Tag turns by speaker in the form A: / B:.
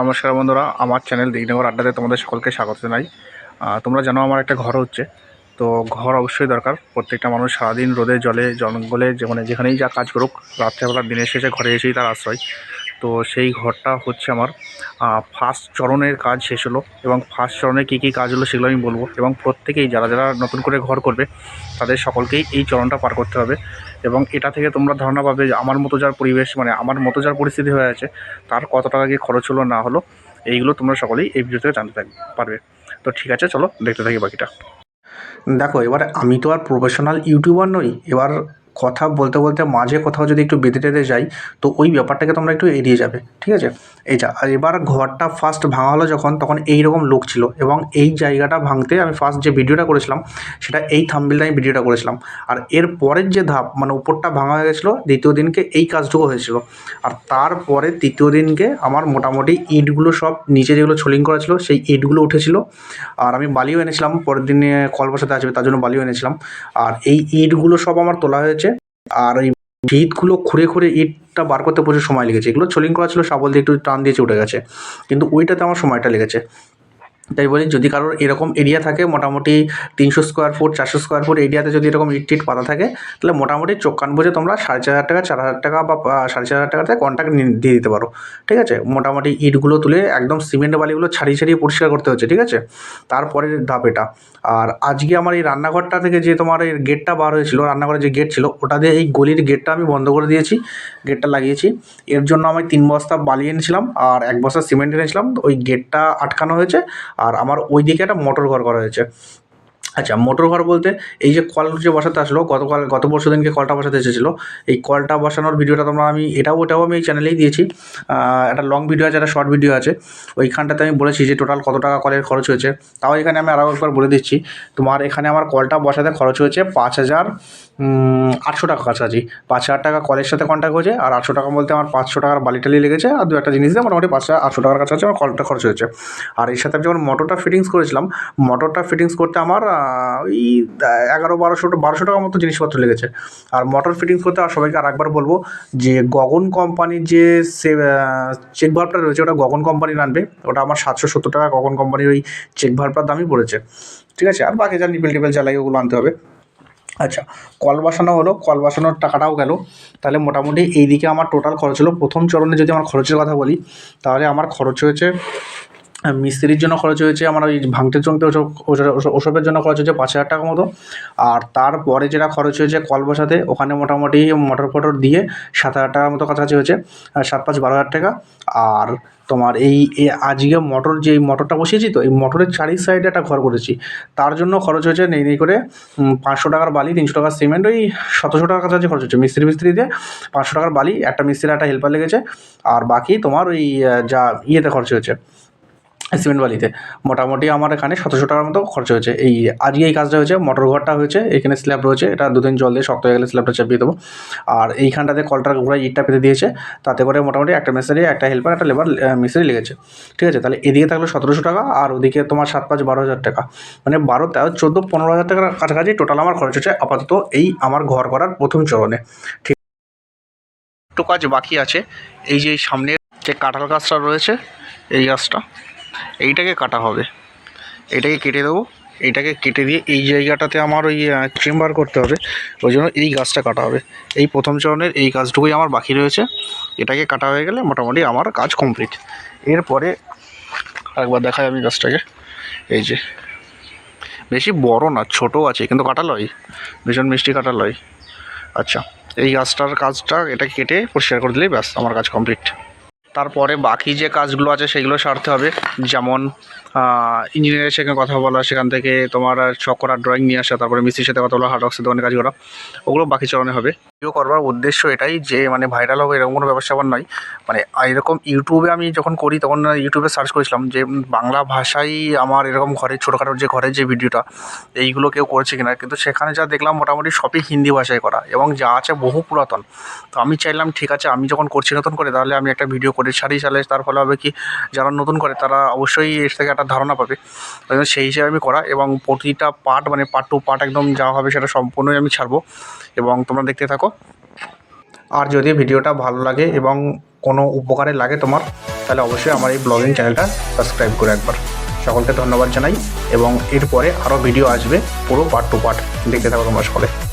A: নমস্কার বন্ধুরা, আমার চ্যানেল দিগনগর আড্ডাতে তোমাদের সকলকে স্বাগত জানাই। তোমরা জানো আমার একটা ঘর হচ্ছে, তো ঘর অবশ্যই দরকার। প্রত্যেকটা মানুষ সারাদিন রোদে, জলে, জঙ্গলে মানে যেখানেই যা কাজ করুক, রাত্রেবেলা দিনের শেষে ঘরে এসেই তার আশ্রয়। তো সেই ঘরটা হচ্ছে আমার ফার্স্ট চরণের কাজ শেষ হলো এবং ফার্স্ট চরণে কী কী কাজ হলো সেগুলো আমি বলব এবং প্রত্যেকেই যারা যারা নতুন করে ঘর করবে, তাদের সকলকেই এই চরণটা পার করতে হবে এবং এটা থেকে তোমরা ধারণা পাবে আমার মতো যার পরিবেশ মানে আমার মতো যার পরিস্থিতি হয়ে আছে, তার কত টাকা কি খরচ হলো না হলো, এইগুলো তোমরা সকলেই এই ভিডিও থেকে জানতে পারবে। তো ঠিক আছে, চলো দেখতে থাকি বাকিটা। দেখো, এবার আমি তো আর প্রফেশনাল ইউটিউবার নই, এবার কথা বলতে বলতে মাঝে কোথাও যদি একটু বেঁধে টেঁধে যাই, তো ওই ব্যাপারটাকে তোমরা একটু এড়িয়ে যাবে, ঠিক আছে? এই যা আর এবার ঘরটা ফার্স্ট ভাঙা হলো যখন, তখন এই রকম লোক ছিল এবং এই জায়গাটা ভাঙতে আমি ফার্স্ট যে ভিডিওটা করেছিলাম, সেটা এই থাম্বিলটা আমি ভিডিওটা করেছিলাম। আর এর পরের যে ধাপ মানে উপরটা ভাঙা হয়ে গেছিল, দ্বিতীয় দিনকে এই কাজটুকু হয়েছিল। আর তারপরে তৃতীয় দিনকে আমার মোটামুটি ইটগুলো সব নিচে যেগুলো ছোলিং করা ছিল, সেই ইটগুলো উঠেছিল। আর আমি বালিও এনেছিলাম, পরের দিনে কল বসাতে আসবে, তার জন্য বালিও এনেছিলাম। আর এই ইটগুলো সব আমার তোলা হয়েছে। আর ওই ভিতগুলো খুঁড়ে খুঁড়ে ইটটা বার করতে প্রচুর সময় লেগেছে। এগুলো ছোলিং করা ছিল সাবল দিয়ে একটু টান দিয়ে উঠে গেছে। কিন্তু ওইটাতে আমার সময়টা লেগেছে। তাই বলি, যদি কারোর এরকম এরিয়া থাকে, মোটামুটি তিনশো স্কোয়ার ফুট চারশো স্কোয়ার ফুট এরিয়াতে যদি এরকম ইট টিট পাতা থাকে, তাহলে মোটামুটি চোখ কান বুঝে তোমরা সাড়ে চার হাজার টাকা, চার হাজার টাকা বা সাড়ে চার হাজার টাকাতে কন্ট্যাক্ট দিয়ে দিতে পারো। ঠিক আছে? মোটামুটি ইটগুলো তুলে একদম সিমেন্ট বালিগুলো ছাড়িয়ে ছাড়িয়ে পরিষ্কার করতে হচ্ছে, ঠিক আছে? তারপরে ধাপ এটা। আর আজকে আমার এই রান্নাঘরটা থেকে যে তোমার এই গেটটা বার হয়েছিল, রান্নাঘরের যে গেট ছিল, ওটা দিয়ে এই গলির গেটটা আমি বন্ধ করে দিয়েছি গেটটা লাগিয়েছি। এর জন্য আমি তিন বস্তা বালি এনেছিলাম আর এক বস্তা সিমেন্ট এনেছিলাম। ওই গেটটা আটকানো হয়েছে আর আমার ওই দিকে একটা মোটর ঘর করা হয়েছে। আচ্ছা মোটর ঘর বলতে এই যে কল যে বসাতে আসলো, গতকাল, গত পরশু দিনকে কলটা বসাতে এসেছিল, এই কলটা বসানোর ভিডিওটা তোমরা আমি, এটাও, ওটাও আমি এই চ্যানেলেই দিয়েছি। একটা লং ভিডিও আছে, একটা শর্ট ভিডিও আছে। ওইখানটাতে আমি বলেছি যে টোটাল কত টাকা কলের খরচ হয়েছে। তাও এখানে আমি আরও একবার বলে দিচ্ছি, তোমার এখানে আমার কলটা বসাতে খরচ হয়েছে পাঁচ হাজার আটশো টাকা কাছাকাছি। পাঁচ হাজার টাকা কলের সাথে কন্ট্যাক্ট হয়েছে, আর আটশো টাকা বলতে আমার পাঁচশো টাকার বালি টালি লেগেছে, আর দু একটা জিনিস দিয়ে মোটামুটি পাঁচ হাজার, আটশো টাকার কাছাকাছি আমার কলটা খরচ হয়েছে। আর এর সাথে আমি যখন মোটরটা ফিটিংস করেছিলাম মোটরটা ফিটিংস করতে আমার ওই এগারো, বারোশো বারোশো টাকার মতো জিনিসপত্র লেগেছে। আর মোটর ফিটিংস করতে আর সবাইকে আর একবার বলব যে গগন কোম্পানির যে সে চেক ভাল্বটা রয়েছে, ওটা গগন কোম্পানির আনবে। ওটা আমার সাতশো সত্তর টাকা গগন কোম্পানির ওই চেক ভাল্বটার দামই পড়েছে। ঠিক আছে? আর বাকি যা নিপেল টিপেল জ্বালাই ওগুলো আনতে হবে। আচ্ছা কল বসানো হলো। কল বসানোর টাকাটাও গেল। তাহলে মোটামুটি এই দিকে আমার টোটাল খরচ হলো। প্রথম চরণে যদি আমার খরচের কথা বলি, তাহলে আমার খরচ হয়েছে মিস্ত্রির জন্য খরচ হয়েছে আমার ওই ভাঙতে চমতে ওসব ওসব- ওসব- ওসবের জন্য খরচ হয়েছে পাঁচ হাজার টাকা মতো। আর তারপরে যেটা খরচ হয়েছে কল বসাতে, ওখানে মোটামুটি মোটর ফটর দিয়ে সাত হাজার টাকার মতো কাছাকাছি হয়েছে সাত পাঁচ বারো হাজার টাকা। আর তোমার এই আজকে মোটর যে মোটরটা বসিয়েছি তো, এই মোটরের চারি সাইডে একটা ঘর করেছি। তার জন্য খরচ হয়েছে নেই নেই করে পাঁচশো টাকার বালি, তিনশো টাকার সিমেন্ট, ওই সতেরোশো টাকার কাছাকাছি খরচ হচ্ছে মিস্ত্রি মিস্ত্রি দিয়ে পাঁচশো টাকার বালি, একটা মিস্ত্রির একটা হেল্পার লেগেছে। আর বাকি তোমার ওই যা ইয়েতে খরচ হয়েছে। সিমেন্ট বালিতে। মোটামুটি আমার এখানে সতেরোশো টাকার মতো খরচ হয়েছে। এই আজকে এই কাজটা হয়েছে, মোটর ঘরটা হয়েছে, এখানে স্ল্যাব রয়েছে, এটা দুদিন জল দিয়ে শক্ত হয়ে গেলে স্ল্যাবটা চাপিয়ে দেবো। আর এইখানটাতে কলটার গোড়ায় ইটটা পেতে দিয়েছে, তাতে করে মোটামুটি একটা মিস্ত্রি একটা হেল্পার একটা লেবার মিস্ত্রি লেগেছে। ঠিক আছে, তাহলে এদিকে থাকল সতেরোশো টাকা, আর ওদিকে তোমার সাত পাঁচ বারো হাজার টাকা। মানে বারো, তেরো, চোদ্দ, পনেরো হাজার টাকার কাছাকাছি টোটাল আমার খরচ হচ্ছে আপাতত এই আমার ঘর করার প্রথম চরণে। ঠিক, একটু কাজ বাকি আছে, এই যে সামনের যে কাঁঠাল গাছটা রয়েছে, এই গাছটা। এইটাকে কাটা হবে। এটাকে কেটে দেবো। এইটাকে কেটে দিয়ে এই জায়গাটাতে আমার ওই চেম্বার করতে হবে। ওই জন্য এই গাছটা কাটা হবে। এই প্রথম চরণের এই কাজটুকুই আমার বাকি রয়েছে। এটাকে কাটা হয়ে গেলে মোটামুটি আমার কাজ কমপ্লিট এরপরে একবার দেখাই আমি গাছটাকে। এই যে, বেশি বড় না ছোট আছে, কিন্তু কাটা লয় ভীষণ মিষ্টি কাটা লয় আচ্ছা এই গাছটার কাজটা এটা কেটে পরিষ্কার করে দিলেই ব্যাস, আমার কাজ কমপ্লিট তারপরে বাকি যে কাজগুলো আছে সেগুলো সারতে হবে। যেমন ইঞ্জিনিয়ারের সঙ্গে কথা বলা, সেখান থেকে তোমার ছক করা ড্রয়িং নিয়ে আসা, তারপরে মিস্ত্রির সাথে কথা বলা হার্ড অক্সের দোকানে কাজ করা, ওগুলো বাকি চরণে হবে। ভিডিও করবার উদ্দেশ্য এটাই যে মানে ভাইরাল হবে এরকম কোনো ব্যবসা আমার নয়। মানে এরকম ইউটিউবে আমি যখন করি, তখন ইউটিউবে সার্চ করেছিলাম যে, বাংলা ভাষাই আমার এরকম ঘরে, ছোটোখাটো যে ঘরের যে ভিডিওটা এইগুলো কেউ করেছে কিনা। কিন্তু সেখানে যা দেখলাম, মোটামুটি সবই হিন্দি ভাষায় করা এবং যা আছে বহু পুরাতন। তো আমি চাইলাম, ঠিক আছে, আমি যখন করছি নতুন করে, তাহলে আমি একটা ভিডিও ছাড়ি তাহলে তার ফলে হবে কি, যারা নতুন করে তারা অবশ্যই এর থেকে একটা ধারণা পাবে। সেই হিসেবে আমি করা এবং প্রতিটা পার্ট মানে পার্ট টু পার্ট একদম যা হবে সেটা সম্পূর্ণই আমি ছাড়বো। এবং তোমরা দেখতে থাকো। আর যদি ভিডিওটা ভালো লাগে এবং কোনো উপকারে লাগে তোমার, তাহলে অবশ্যই আমার এই ব্লগিং চ্যানেলটা সাবস্ক্রাইব করে একবার। সকলকে ধন্যবাদ জানাই এবং এরপরে আরও ভিডিও আসবে পুরো পার্ট টু পার্ট দেখতে থাকো তোমরা সকলে।